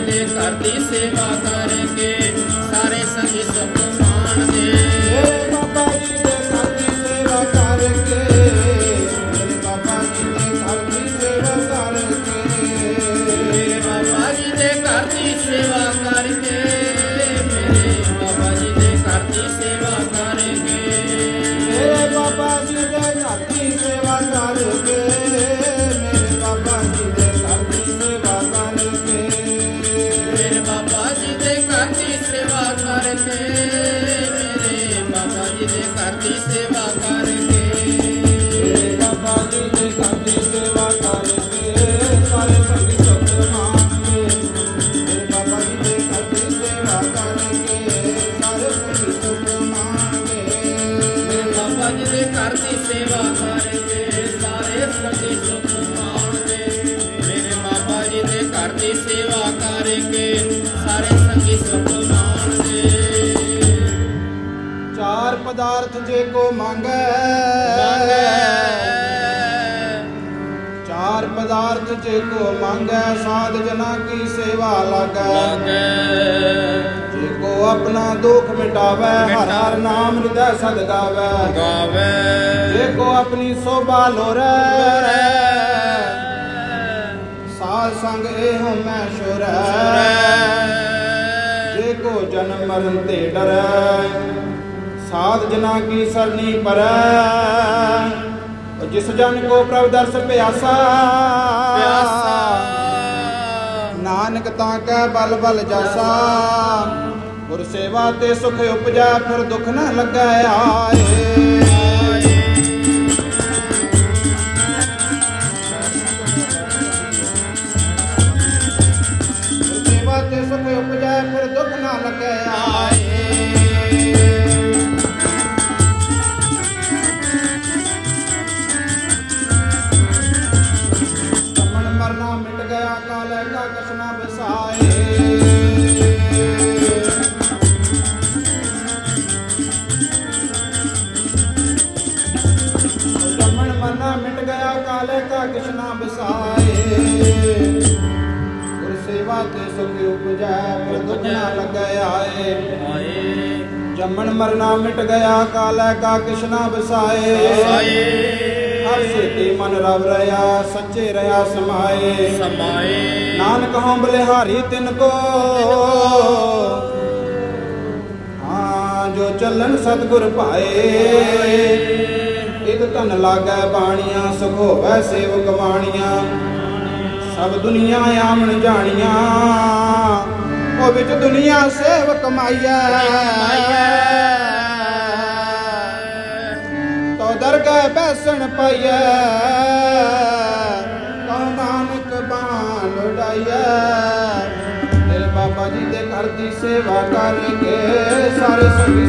ਦੇ ਘਰ ਦੀ ਸੇਵਾ ਕਰਕੇ ਸਾਰੇ ਸੰਗੀ ਸੁਖ ਮਾਣਦੇ। ਘਰ ਦੀ ਸੇਵਾ ਮੇਰੇ ਬਾਬਾ ਜੀ ਦੇ ਘਰ ਦੀ ਸੇਵਾ ਕਰਕੇ ਮੇਰੇ ਬਾਬਾ ਜੀ ਦੇ ਘਰ ਦੀ ਸੇਵਾ ਕਰਕੇ ਮੇਰੇ ਬਾਬਾ ਜੀ ਦੇ ਘਰ ਦੀ ਸੇਵਾ ਮੇਰੇ ਬਾਬਾ ਜੀ ਦੇ ਘਰ ਦੀ ਘਰ ਦੀ ਸੇਵਾ ਕਰਕੇ ਸਾਰੇ ਸੰਗੀ ਸੁਖ ਮਾਣਦੇ ਚਾਰ ਪਦਾਰਥ ਜੇ ਕੋ ਮੰਗੈ ਚਾਰ ਪਦਾਰਥ ਜੇ ਕੋ ਮੰਗੈ ਸਾਧ ਜਨਾ ਕੀ ਸੇਵਾ ਲਾਗੈ। ਜੇ ਕੋ ਆਪਣਾ ਦੁੱਖ ਮਿਟਾਵੈ ਹਰ ਹਰ ਨਾਮ ਹਿਰਦੈ ਸਦ ਗਾਵੈ। ਗਾਵੇ। ਜੇ ਕੋ ਆਪਣੀ ਸੋਭਾ ਲੋਰੈ। ਸੰਗ ਇਹ ਮੈਂ ਸ਼ੁਰੈ। ਜੇ ਕੋ ਜਨਮ ਮਰਨ ਤੇ ਡਰੈ ਸਾਧ ਜਨਾ ਕੀ ਸਰਨੀ ਪਰੈ। ਜਿਸ ਜਨ ਕੋ ਪ੍ਰਭ ਦਰਸ ਪਿਆਸਾ ਪਿਆਸਾ। ਨਾਨਕ ਤਾਂ ਕੈ ਬਲ ਬਲ ਜਾਸਾ। ਗੁਰ ਸੇਵਾ ਤੇ ਸੁਖ ਉਪਜੈ ਫਿਰ ਦੁਖ ਨਾ ਲੱਗੈ ਆਏ। ਮਿਟ ਗਿਆ ਕਾਲੇ ਕਾ ਕਸਨਾ ਬਸਾਏ ਜੰਮਣ ਮਰਨਾ ਮਿਟ ਗਿਆ ਕਾਲੇ ਕਾ ਕਸਨਾ ਬਸਾਏ ਗੁਰ ਸੇਵਾ ਤੇ ਸੁਖ ਉਪਜੈ ਫਿਰ ਦੁਖ ਨਾ ਲੱਗੈ ਆਏ। ਜੰਮਣ ਮਰਨਾ ਮਿਟ ਗਿਆ ਕਾਲੇ ਕਾ ਕ੍ਰਿਸ਼ਨਾ ਬਸਾਏ ਹਰ ਸੇਤੀ ਮਨ ਰਵ ਰਿਆ ਸੱਚੇ ਰਿਆ ਸਮਾਏ। ਸਮਾਏ। ਨਾਨਕ ਹਉ ਬਲਿਹਾਰੀ ਤਿਨ ਕੋ। ਹਾਂ ਜੋ ਚੱਲਣ ਸਤਿਗੁਰ ਭਾਏ। ਇਕ ਧਨ ਲਾਗੈ ਬਾਣੀਆਂ ਸੁਖ ਹੋਵੈ ਸੇਵਕ ਬਾਣੀਆਂ। ਸਭ ਦੁਨੀਆ ਆਮਣ ਜਾਣੀਆਂ। ਉਹ ਵਿੱਚ ਦੁਨੀਆ ਸੇਵ ਕਮਾਈਐ ਦਰਗਹਿ ਬੈਸਣ ਪਾਈਐ। ਕਉ ਨਾਨਕ ਬਾਣ ਉਡਾਈਐ। ਤੇਰੇ ਬਾਬਾ ਜੀ ਦੇ ਘਰ ਦੀ ਸੇਵਾ ਕਰਕੇ ਸਾਰੇ ਸੰਗੀ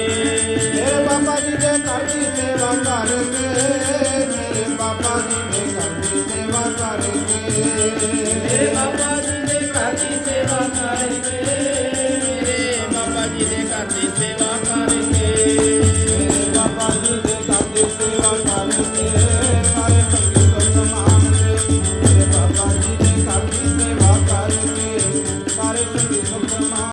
कर दे मेरे पापा जी ने